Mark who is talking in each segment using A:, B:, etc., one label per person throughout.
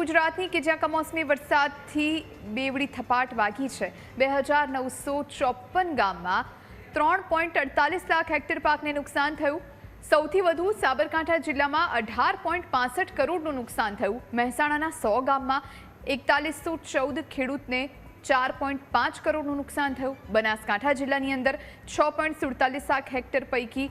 A: ગુજરાતની કે જ્યાં કમોસમી વરસાદથી બેવડી થપાટ વાગી છે. બે હજાર નવસો ચોપન ગામમાં ત્રણ પોઈન્ટ અડતાલીસ લાખ હેક્ટર પાકને નુકસાન થયું. સૌથી વધુ સાબરકાંઠા જિલ્લામાં અઢાર પોઈન્ટ પાસઠ કરોડનું નુકસાન થયું. મહેસાણાના સો ગામમાં એકતાલીસો ચૌદ ખેડૂતને ચાર પોઈન્ટ પાંચ કરોડનું નુકસાન થયું. બનાસકાંઠા જિલ્લાની અંદર છ પોઈન્ટ સુડતાલીસ લાખ હેક્ટર પૈકી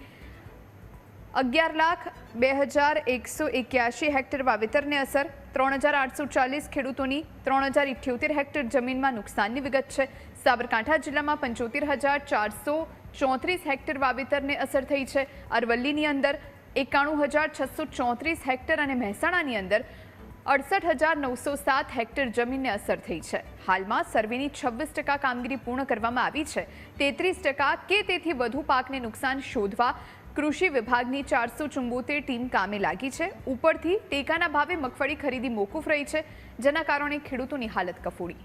A: અગિયાર લાખ, બે હજાર એકસો એક્યાસી હેક્ટર વાવેતરને અસર, ત્રણ હજાર આઠસો ચાલીસ ખેડૂતોની ત્રણ હજાર ઇઠ્યોતેર હેક્ટર જમીનમાં નુકસાનની વિગત છે. સાબરકાંઠા જિલ્લામાં પંચોતેર હજાર ચારસો ચોત્રીસ હેક્ટર વાવેતરને અસર થઈ છે. અરવલ્લીની અંદર એકાણું હજાર છસો ચોત્રીસ હેક્ટર અને મહેસાણાની અંદર અડસઠ હજાર નવસો સાત હેક્ટર જમીનને અસર થઈ છે. હાલમાં સર્વેની છવ્વીસ ટકા કામગીરી પૂર્ણ કરવામાં આવી છે. તેત્રીસ ટકા કે તેથી વધુ પાકને નુકસાન શોધવા કૃષિ વિભાગની ચારસો ચુંબોતેર ટીમ કામે લાગી છે. ઉપરથી ટેકાના ભાવે મગફળી ખરીદી મોકૂફ રહી છે, જેના કારણે ખેડૂતોની હાલત કફોડી.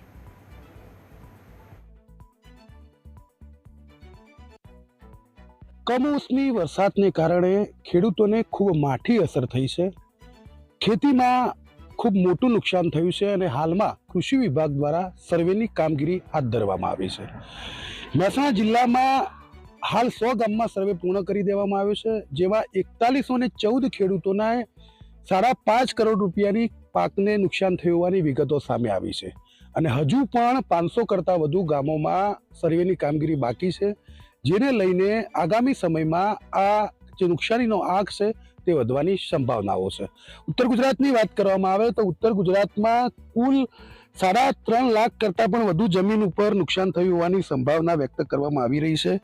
B: કમોસમી વરસાદને કારણે ખેડૂતોને ખૂબ માઠી અસર થઈ છે. ખેતીમાં ખૂબ મોટું નુકસાન થયું છે અને હાલમાં કૃષિ વિભાગ દ્વારા સર્વેની કામગીરી હાથ ધરવામાં આવી છે. મહેસાણા જિલ્લામાં હાલ સો ગામમાં સર્વે પૂર્ણ કરી દેવામાં આવ્યો છે, જેમાં એકતાલીસો ને ચૌદ ખેડૂતોના સાડા પાંચ કરોડ રૂપિયાની પાકને નુકસાન થયું હોવાની વિગતો સામે આવી છે. અને હજુ પણ પાંચસો કરતાં વધુ ગામોમાં સર્વેની કામગીરી બાકી છે, જેને લઈને આગામી સમયમાં આ જે નુકસાનીનો આંક છે તે વધવાની સંભાવનાઓ છે. ઉત્તર ગુજરાતની વાત કરવામાં આવે તો ઉત્તર ગુજરાતમાં કુલ સાડા ત્રણ લાખ કરતાં પણ વધુ જમીન ઉપર નુકસાન થયું હોવાની સંભાવના વ્યક્ત કરવામાં આવી રહી છે.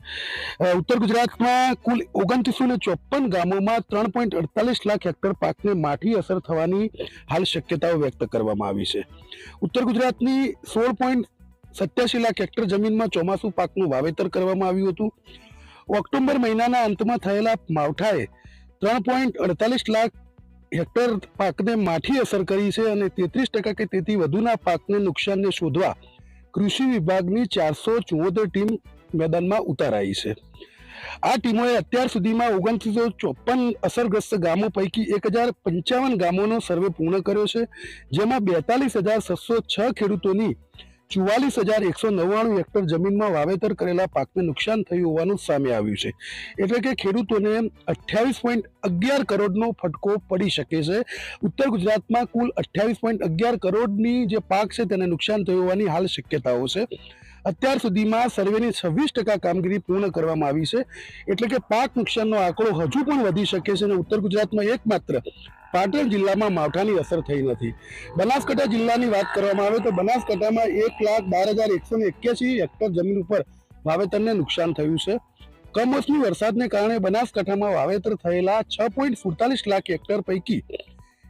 B: ઉત્તર ગુજરાતમાં કુલ ઓગણત્રીસો ને ચોપન ગામોમાં ત્રણ પોઈન્ટ અડતાલીસ લાખ હેક્ટર પાકને માઠી અસર થવાની હાલ શક્યતાઓ વ્યક્ત કરવામાં આવી છે. ઉત્તર ગુજરાતની સોળ પોઈન્ટ સત્યાસી લાખ હેક્ટર જમીનમાં ચોમાસું પાકનું વાવેતર કરવામાં આવ્યું હતું. ઓક્ટોબર મહિનાના અંતમાં થયેલા માવઠાએ ત્રણ પોઈન્ટ અડતાલીસ લાખ હેક્ટર પાકને માઠી અસર કરી છે અને તેત્રીસ ટકા કે તેથી વધુના પાકને નુકસાનને શોધવા કૃષિ વિભાગની ચારસો ચુંવોતેર ટીમ મેદાનમાં ઉતારાઈ છે. આ ટીમોએ અત્યાર સુધીમાં ઓગણત્રીસો ચોપન અસરગ્રસ્ત ગામો પૈકી એક હજાર પંચાવન ગામોનો સર્વે પૂર્ણ કર્યો છે, જેમાં બેતાલીસ હજાર છસો છ ખેડૂતોની ચુવાલીસ હજાર એકસો નવ્વાણું હેક્ટર જમીનમાં વાવેતર કરેલા પાકને નુકસાન થયું હોવાનું સામે આવ્યું છે. એટલે કે ખેડૂતોને અઠ્યાવીસ પોઈન્ટ અગિયાર કરોડનો ફટકો પડી શકે છે. ઉત્તર ગુજરાતમાં કુલ અઠ્યાવીસ પોઈન્ટ અગિયાર કરોડની જે પાક છે તેને નુકસાન થયું હોવાની હાલ શક્યતાઓ છે. અત્યાર સુધીમાં સર્વેની છવ્વીસ ટકા કામગીરી પૂર્ણ કરવામાં આવી છે. એટલે કે પાક નુકસાનનો આંકડો હજુ પણ વધી શકે છે અને ઉત્તર ગુજરાતમાં એકમાત્ર પાટણ જિલ્લામાં માવઠાની અસર થઈ નથી. બનાસકાંઠા જિલ્લાની વાત કરવામાં આવે તો બનાસકાંઠામાં એક લાખ બાર હજાર એકસો એક્યાસી હેક્ટર જમીન ઉપર વાવેતરને નુકસાન થયું છે. કમોસમી વરસાદને કારણે બનાસકાંઠામાં વાવેતર થયેલા છ પોઈન્ટ સુડતાલીસ લાખ હેક્ટર પૈકી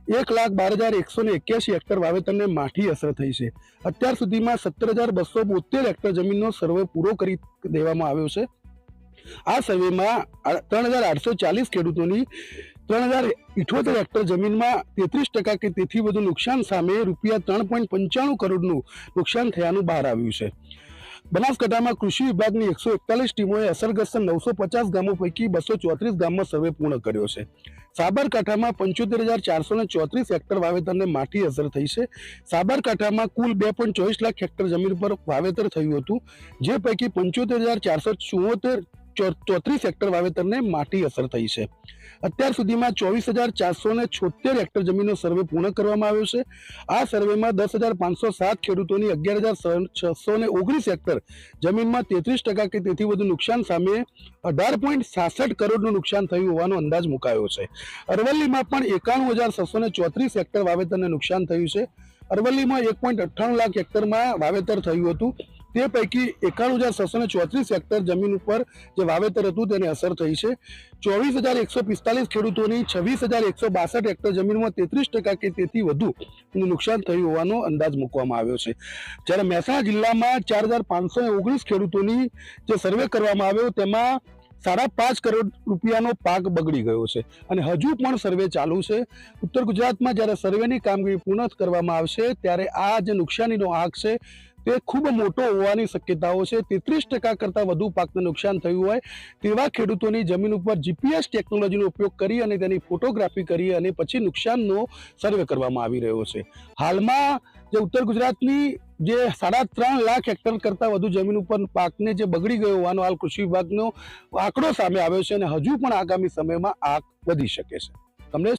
B: એક લાખ બાર હજાર એકસો ને એક્યાસી હેક્ટર વાવેતરને માઠી અસર થઈ છે. અત્યાર સુધીમાં સત્તર હજાર બસો બોતેર હેક્ટર જમીનનો સર્વે પૂરો કરી દેવામાં આવ્યો છે. આ સર્વેમાં ત્રણ હજાર આઠસો ચાલીસ ખેડૂતોની ત્રણ હજાર ઇઠોતેર હેક્ટર જમીનમાં તેત્રીસ ટકા કે તેથી વધુ નુકસાન સામે રૂપિયા ત્રણ પોઈન્ટ પંચાણું કરોડનું નુકસાન થયાનું બહાર આવ્યું છે. બનાસકાંઠામાં કૃષિ વિભાગની એકસો એકતાલીસ ટીમોએ અસરગ્રસ્ત નવસો પચાસ ગામો પૈકી બસો ચોત્રીસ ગામમાં સર્વે પૂર્ણ કર્યો છે. સાબરકાંઠામાં પંચોતેર હજાર ચારસો ને ચોત્રીસ હેક્ટર વાવેતરને માઠી અસર થઈ છે. સાબરકાંઠામાં કુલ બે પોઈન્ટ ચોવીસ લાખ હેક્ટર જમીન પર વાવેતર થયું હતું. જે પૈકી પંચોતેર હજાર ચારસો ચુમ્મોતેર ચોત્રીસ હેક્ટર વાવેતરને માટી અસર થઈ છે. અત્યાર સુધીમાં ચોવીસ હજાર ચારસો ને છોતેર હેક્ટર જમીનનો સર્વે પૂર્ણ કરવામાં આવ્યો છે. આ સર્વેમાં દસ હજાર પાંચસો સાત ખેડૂતોની અગિયાર હજાર છસો ને ઓગણીસ હેક્ટર જમીનમાં તેત્રીસ ટકા કે તેથી વધુ નુકસાન સામે અઢાર પોઈન્ટ સાસઠ કરોડનું નુકસાન થયું હોવાનો અંદાજ મુકાયો છે. અરવલ્લીમાં પણ એકાણું હજાર છસો ને ચોત્રીસ હેક્ટર વાવેતરને નુકસાન થયું છે. અરવલ્લીમાં એક પોઈન્ટ અઠ્ઠાણું લાખ હેક્ટરમાં વાવેતર થયું હતું. તે પૈકી એકાણું હજાર છસો ચોત્રીસ હેક્ટર જમીન ઉપર જે વાવેતર હતું તેને અસર થઈ છે. ચોવીસ હજાર એકસો પિસ્તાલીસ ખેડૂતોની છવ્વીસ હજાર એકસો બાસઠ હેક્ટર જમીનમાં તેત્રીસ ટકા કે તેથી વધુ નુકસાન થયું હોવાનો અંદાજ મૂકવામાં આવ્યો છે. જ્યારે મહેસાણા જિલ્લામાં ચાર હજાર પાંચસો ઓગણીસ ખેડૂતોની જે સર્વે કરવામાં આવ્યો તેમાં સાડા પાંચ કરોડ રૂપિયાનો પાક બગડી ગયો છે અને હજુ પણ સર્વે ચાલુ છે. ઉત્તર ગુજરાતમાં જ્યારે સર્વેની કામગીરી પૂર્ણ કરવામાં આવશે ત્યારે આ જે નુકસાનીનો આંક છે તે ખૂબ મોટો હોવાની શક્યતાઓ છે. તેત્રીસ ટકા કરતાં વધુ પાકને નુકસાન થયું હોય તેવા ખેડૂતોની જમીન ઉપર જીપીએસ ટેકનોલોજીનો ઉપયોગ કરી અને તેની ફોટોગ્રાફી કરી અને પછી નુકસાનનો સર્વે કરવામાં આવી રહ્યો છે. હાલમાં જે ઉત્તર ગુજરાતની જે સાડા ત્રણ લાખ હેક્ટર કરતાં વધુ જમીન ઉપર પાકને જે બગડી ગયો હોવાનો હાલ કૃષિ વિભાગનો આંકડો સામે આવ્યો છે અને હજુ પણ આગામી સમયમાં આગ વધી શકે છે. કમલેશ